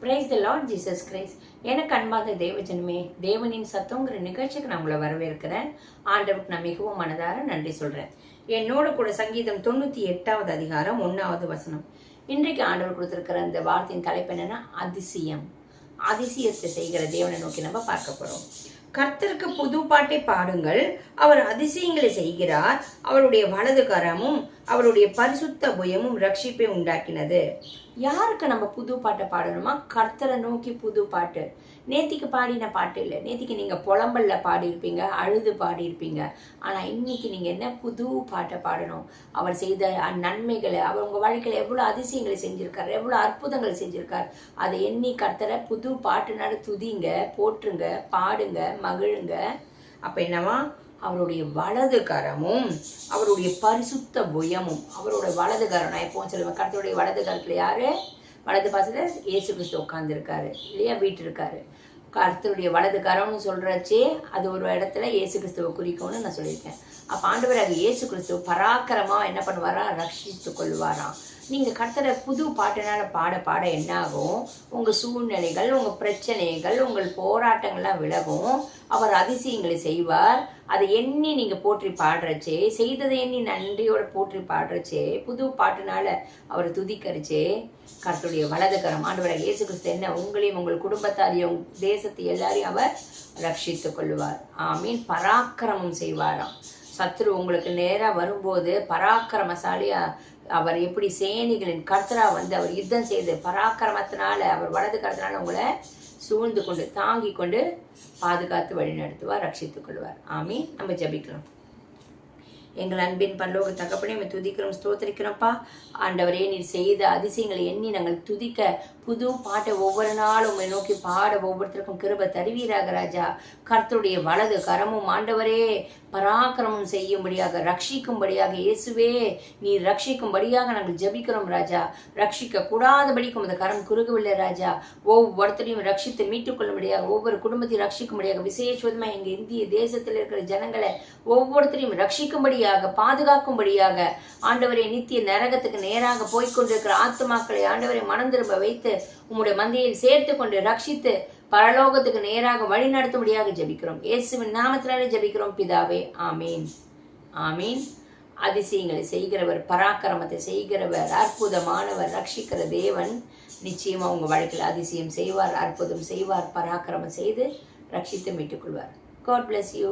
Praise the lord Jesus Christ எனக்கு அன்பாத தேவஜனமே தேவனின் சத்தங்கிற நிகழ்ச்சிக்கு நான் உங்களை வரவேற்கிறேன். ஆண்டவுக்கு நான் மிகவும் மனதார நன்றி சொல்கிறேன் என்னோட கூட சங்கீதம் தொண்ணூற்றி எட்டாவது அதிகாரம் ஒன்றாவது வசனம். இன்றைக்கு ஆண்டவர் கொடுத்துருக்கிற அந்த வார்த்தையின் தலைப்பு என்னென்னா அதிசயம். அதிசயத்தை செய்கிற தேவனை நோக்கி நம்ம பார்க்க போகிறோம் கர்த்தருக்கு புது பாட்டை பாடுங்கள். அவர் அதிசயங்களை செய்கிறார். அவருடைய வலது கரமும் அவருடைய பரிசுத்த புயமும் ரட்சிப்பை உண்டாக்கினது. யாருக்கு நம்ம புது பாட்டை பாடணுமா? கர்த்தரை நோக்கி புது பாட்டு. நேத்திக்கு பாடின பாட்டு இல்லை. நேத்திக்கு நீங்க புலம்பல்ல பாடியிருப்பீங்க அழுது பாடியிருப்பீங்க. ஆனா இன்னைக்கு நீங்க என்ன புது பாட்டை பாடணும்? அவர் செய்த நன்மைகளை அவர் உங்க வாழ்க்கையில எவ்வளவு அதிசயங்களை செஞ்சிருக்காரு எவ்வளவு அற்புதங்கள் செஞ்சிருக்கார். அதை எண்ணி கர்த்தரை புது பாட்டுனால துதிங்க போற்றுங்க பாடுங்க மகிழுங்க. அப்போ என்னவா? அவருடைய வலது கரமும் அவருடைய பரிசுத்த புயமும் அவரோட வலது கரம். நான் எப்பவும் சொல்லுவேன் கருத்துடைய வலது கரத்தில் யார்? வலது பாசத்தில் இயேசு கிறிஸ்து உட்காந்துருக்காரு இல்லையா? வீட்டிருக்காரு. கருத்துடைய வலது கரம்னு சொல்கிறச்சே அது ஒரு இடத்துல இயேசு கிறிஸ்துவை குறிக்கும்னு நான் சொல்லியிருக்கேன். அப்போ அப்ப ஆண்டவராக இயேசு கிறிஸ்துவ பராக்கிரமா என்ன பண்ணுவாரா? ரட்சித்து கொள்வாராம் நீங்கள் கடத்துகிற புது பாட்டுனால பாட பாட என்ன ஆகும் சூழ்நிலைகள் உங்கள் பிரச்சனைகள் உங்கள் போராட்டங்கள்லாம் விலகும். அவர் அதிசயங்களை செய்வார். அதை எண்ணி நீங்கள் போற்றி பாடுறச்சே செய்ததை எண்ணி நன்றியோட போற்றி பாடுறச்சே புது பாட்டுனால அவர் துதிக்கரிச்சே கர்த்தருடைய வலதுகரம் ஆண்டவராக இயேசு கிறிஸ்து என்ன உங்களையும் உங்கள் குடும்பத்தாரையும் தேசத்தை எல்லாரையும் அவர் ரட்சித்து கொள்வார் ஆமீன். பராக்கிரமம் செய்வாராம். சத்ரு உங்களுக்கு நேராக வரும்போது பராக்கிரமசாலியாக அவர் எப்படி சேனிகளின் கர்த்தரா வந்து அவர் யுத்தம் செய்து பராக்கிரமத்தினால அவர் வலது கருத்தினால உங்களை சூழ்ந்து கொண்டு தாங்கி கொண்டு பாதுகாத்து வழி நடத்துவார் ரட்சித்துக் கொள்வார். ஆமீன். நம்ம ஜபிக்கலாம். எங்கள் அன்பின் பரலோக தகப்பனே துதிக்கிறோம் ஸ்தோத்திரிக்கிறோம்ப்பா. ஆண்டவரே நீர் செய்த அதிசயங்களை எண்ணி நாங்கள் துதிக்க புது பாட்டை ஒவ்வொரு நாளும் உங்களை நோக்கி பாட ஒவ்வொருத்தருக்கும் கிருப தருவீராக ராஜா. கர்த்தருடைய வலது கரமும் ஆண்டவரே பராக்கிரமம் செய்யும்படியாக ரட்சிக்கும்படியாக இயேசுவே நீர் ரட்சிக்கும்படியாக நாங்கள் ஜெபிக்கிறோம் ராஜா. ரட்சிக்க கூடாதபடிக்கும் அந்த கரம் குறுகவில்லை ராஜா. ஒவ்வொருத்தரையும் ரட்சித்து மீட்டுக் கொள்ளும்படியாக ஒவ்வொரு குடும்பத்தையும் ரட்சிக்கும்படியாக விசேஷமாக எங்கள் இந்திய தேசத்தில் இருக்கிற ஜனங்களை ஒவ்வொருத்தரையும் ரட்சிக்கும்படியாக பாதுகாக்கும்படியாக ஆண்டவரை நித்திய நரகத்துக்கு நேராக போய்கொண்டிருக்கிற ஆத்துமாக்களை ஆண்டவரை மனம் திரும்ப வைத்து உம்முடைய மந்தையில் சேர்த்து கொண்டு ரட்சித்து பரலோகத்துக்கு நேராக வழி நடத்தும்படியாக ஜபிக்கிறோம். இயேசுவின் நாமத்தினாலே ஜபிக்கிறோம். பிதாவே ஆமீன். ஆமீன். அதிசயங்களை செய்கிறவர் பராக்கிரமத்தை செய்கிறவர் அற்புதமானவர் ரட்சிக்கிற தேவன். நிச்சயமா உங்க வாழ்க்கையில் அதிசயம் செய்வார் அற்புதம் செய்வார் பராக்கிரமம் செய்து ரட்சித்து மீட்டுக் கொள்வார். God bless you